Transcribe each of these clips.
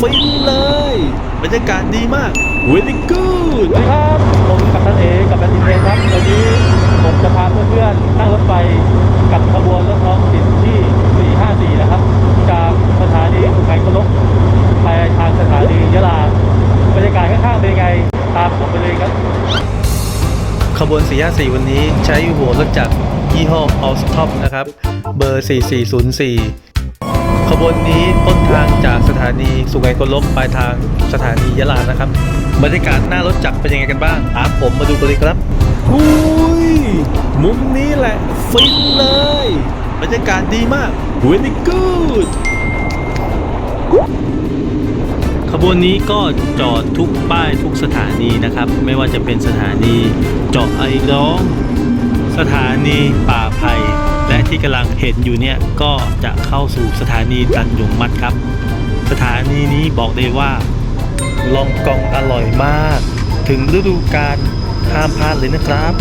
ฟินเลยบรรยากาศดีมาก very good สวัสดีครับผมกับท่านเอกับท่านอินเทนครับวันนี้ผมจะพาเพื่อนๆนั่งรถไฟกับขบวนรถท้องถิ่นที่ 454 นะครับ จากสถานีสุไหงโกลกไปทางสถานียะลาบรรยากาศข้างๆเป็นยังไง ตามผมไปเลยครับ ขบวน 454 วันนี้ใช้หัวรถจักรยี่ห้อ a l s t o p นะครับ เบอร์ 4404ข บวนนี้ต้นทางจากสถานีสุไหงโกลกปลายทางสถานียะลานะครับ บรรยากาศหน้ารถจักรเป็นยังไงกันบ้างตามผมมาดูกันเลยครับหุยมุมนี้แหละ ฟินเลย บรรยากาศดีมาก very good ขบวนนี้ก็จอดทุกป้ายทุกสถานีนะครับ ไม่ว่าจะเป็นสถานีเจาะไอร้อง สถานีป่าไผ่และ ที่กำลังเห็นอยู่เนี่ยก็จะเข้าสู่สถานีตันยงมัดครับ สถานีนี้บอกได้ว่า ลองกองอร่อยมาก ถึงฤดูกาลห้ามพลาดเลยนะครับ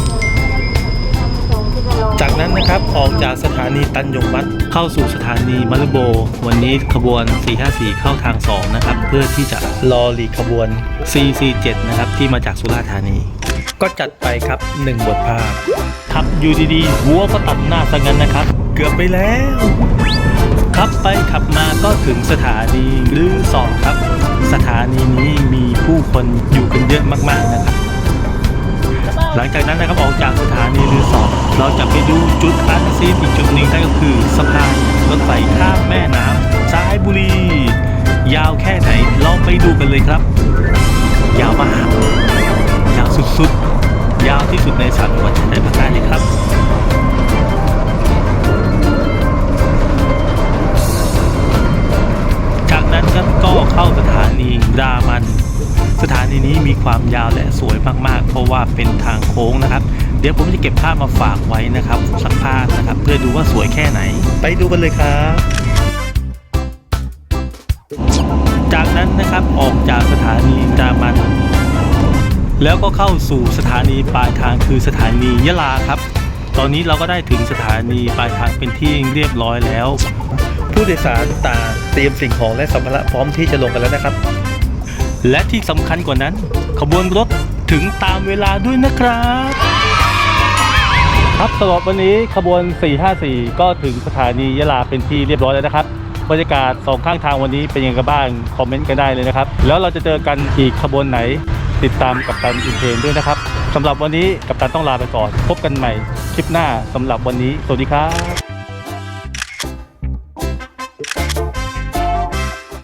จากนั้นนะครับออกจากสถานีตันยงมัดเข้าสู่สถานีมารุโบ วันนี้ขบวน 454 เข้าทาง 2 นะครับ เพื่อที่จะรอหลีกขบวน 447 นะครับที่มาจากสุราษฎร์ธานี ก็จัดไปครับ 1 บทภาพ ขับอยู่ดีๆวัวก็ตัดหน้าซะงั้นนะครับ เกือบไปแล้ว ขับไปขับมาก็ถึงสถานีหรือสองครับ สถานีนี้มีผู้คนอยู่กันเยอะมากๆนะครับ หลังจากนั้นนะครับออกจากสถานีรือสองเราจะไปดูจุดอันซีนอีกจุดหนึ่งนั่นก็คือสะพานรถไฟข้ามแม่น้ำสายบุรี ยาวแค่ไหนเราไปดูกันเลยครับ ยาวมากยาวสุดๆ ยาวที่สุดในสามจังหวัดชายแดน สถานีนี้มีความยาวและสวยมากๆ เพราะว่าเป็นทางโค้งนะครับ เดี๋ยวผมจะเก็บภาพมาฝากไว้นะครับสักภาพนะครับ เพื่อดูว่าสวยแค่ไหน ไปดูกันเลยครับจากนั้นนะครับออกจากสถานีรามัน แล้วก็เข้าสู่สถานีปลายทางคือสถานียะลาครับ ตอนนี้เราก็ได้ถึงสถานีปลายทางเป็นที่เรียบร้อยแล้ว ผู้โดยสารต่างเตรียมสิ่งของและสัมภาระพร้อมที่จะลงกันแล้วนะครับ และที่สำคัญกว่านั้น ขบวนรถถึงตามเวลาด้วยนะครับ ครับสำหรับวันนี้ขบวน 454 ก็ถึงสถานียะลาเป็นที่เรียบร้อยแล้วนะครับบรรยากาศสองข้างทางวันนี้เป็นยังไงกันบ้างคอมเมนต์กันได้เลยนะครับ แล้วเราจะเจอกันอีกขบวนไหน ติดตามกับตันอินเทนด้วยนะครับสำหรับวันนี้กับตันต้องลาไปก่อน พบกันใหม่คลิปหน้าสำหรับวันนี้ สวัสดีครับ